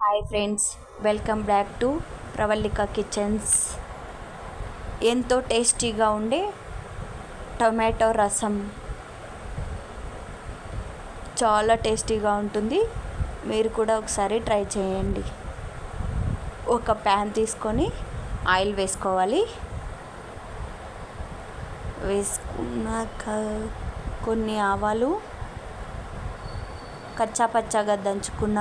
Hi friends welcome back to Pravallika kitchens ఎంతో టేస్టీగా ఉండే టొమాటో రసం. చాలా టేస్టీగా ఉంటుంది. మీరు కూడా ఒకసారి ట్రై చేయండి. ఒక ప్యాన్ తీసుకొని ఆయిల్ వేసుకోవాలి. వేసుకున్నాక కొన్ని ఆవాలు కచ్చా పచ్చాగా దంచుకున్న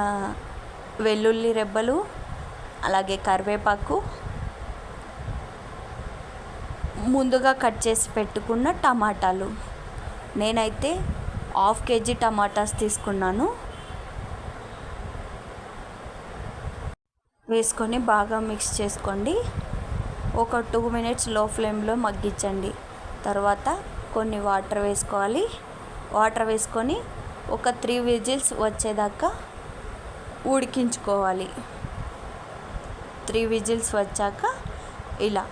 వెల్లుల్లి రెబ్బలు అలాగే కరివేపాకు. ముందుగా కట్ చేసి పెట్టుకున్న టమాటాలు. నేనైతే హాఫ్ కేజీ టమాటాస్ తీసుకున్నాను. వేసుకొని బాగా మిక్స్ చేసుకోండి. ఒక టూ మినిట్స్లో ఫ్లేమ్లో మగ్గించండి. తర్వాత కొన్ని వాటర్ వేసుకోవాలి. వాటర్ వేసుకొని ఒక త్రీ విజిల్స్ వచ్చేదాకా ఉడికించుకోవాలి. త్రీ విజిల్స్ వచ్చాక ఇలా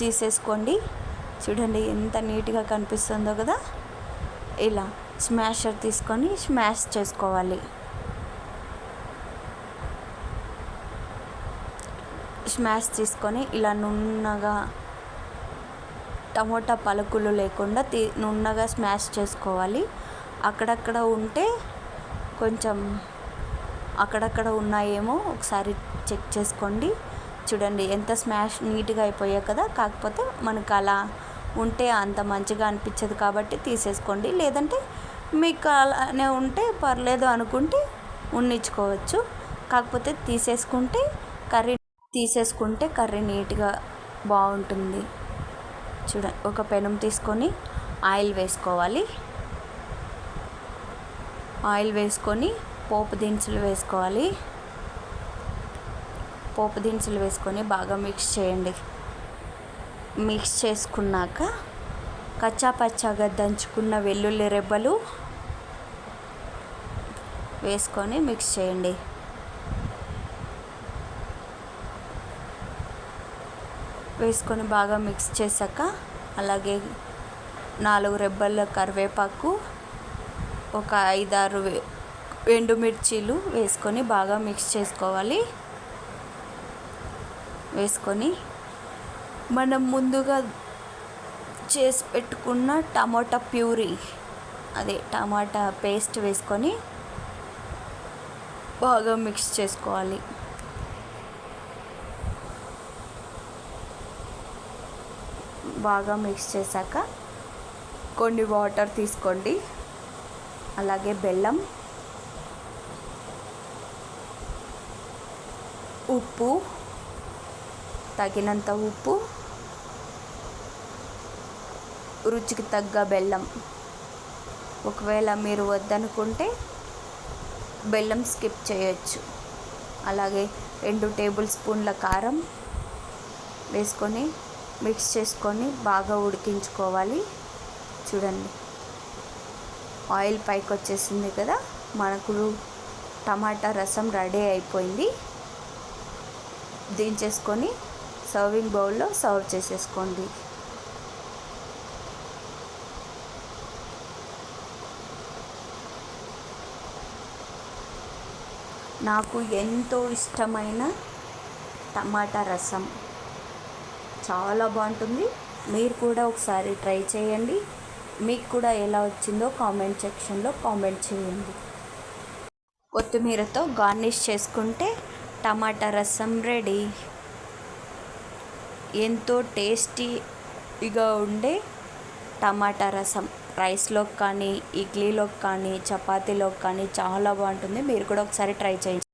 తీసేసుకోండి. చూడండి ఎంత నీట్గా కనిపిస్తుందో కదా. ఇలా స్మాషర్ తీసుకొని స్మాష్ చేసుకోవాలి. స్మాష్ తీసుకొని ఇలా నున్నగా టమోటా పలుకులు లేకుండా తీ నున్నగా స్మాష్ చేసుకోవాలి. అక్కడక్కడ ఉంటే కొంచెం అక్కడక్కడ ఉన్నాయేమో ఒకసారి చెక్ చేసుకోండి. చూడండి ఎంత స్మాష్ నీట్గా అయిపోయాయి కదా. కాకపోతే మనకు అలా ఉంటే అంత మంచిగా అనిపించదు కాబట్టి తీసేసుకోండి. లేదంటే మీకు అలానే ఉంటే పర్లేదు అనుకుంటే ఉన్నించుకోవచ్చు కాకపోతే తీసేసుకుంటే కర్రీ తీసేసుకుంటే కర్రీ నీట్గా బాగుంటుంది. చూడండి ఒక పెనం తీసుకొని ఆయిల్ వేసుకోవాలి. ఆయిల్ వేసుకొని పోపు దినుసులు వేసుకోవాలి. పోపు దినుసులు వేసుకొని బాగా మిక్స్ చేయండి. మిక్స్ చేసుకున్నాక కచ్చా పచ్చాగా దంచుకున్న వెల్లుల్లి రెబ్బలు వేసుకొని మిక్స్ చేయండి. వేసుకొని బాగా మిక్స్ చేశాక అలాగే నాలుగు రెబ్బల కరివేపాకు ఒక ఐదారు ఎండుమిర్చీలు వేసుకొని బాగా మిక్స్ చేసుకోవాలి. వేసుకొని మనం ముందుగా చేసి పెట్టుకున్న టమాటా ప్యూరీ అదే టమాటా పేస్ట్ వేసుకొని బాగా మిక్స్ చేసుకోవాలి. బాగా మిక్స్ చేశాక కొన్ని వాటర్ తీసుకోండి. అలాగే బెల్లం ఉప్పు తగినంత ఉప్పు రుచికి తగ్గ బెల్లం. ఒకవేళ మీరు వద్దనుకుంటే బెల్లం స్కిప్ చేయొచ్చు. అలాగే రెండు టేబుల్ స్పూన్ల కారం వేసుకొని మిక్స్ చేసుకొని బాగా ఉడికించుకోవాలి. చూడండి ఆయిల్ పైకి వచ్చేసింది కదా మనకు టమాటా రసం రెడీ అయిపోయింది. దించేసుకొని సర్వింగ్ బౌల్లో సర్వ్ చేసేసుకోండి. నాకు ఎంతో ఇష్టమైన టమాటా రసం. చాలా బాగుంటుంది. మీరు కూడా ఒకసారి ట్రై చేయండి. మీకు కూడా ఎలా వచ్చిందో కామెంట్ సెక్షన్లో కామెంట్ చేయండి. కొత్తిమీరతో గార్నిష్ చేసుకుంటే టమాటా రసం రెడీ. ఎంతో టేస్టీగా ఉండే టమాటా రసం. రైస్లోకి కానీ ఇడ్లీలోకి కానీ చపాతీలోకి కానీ చాలా బాగుంటుంది. మీరు కూడా ఒకసారి ట్రై చేయండి.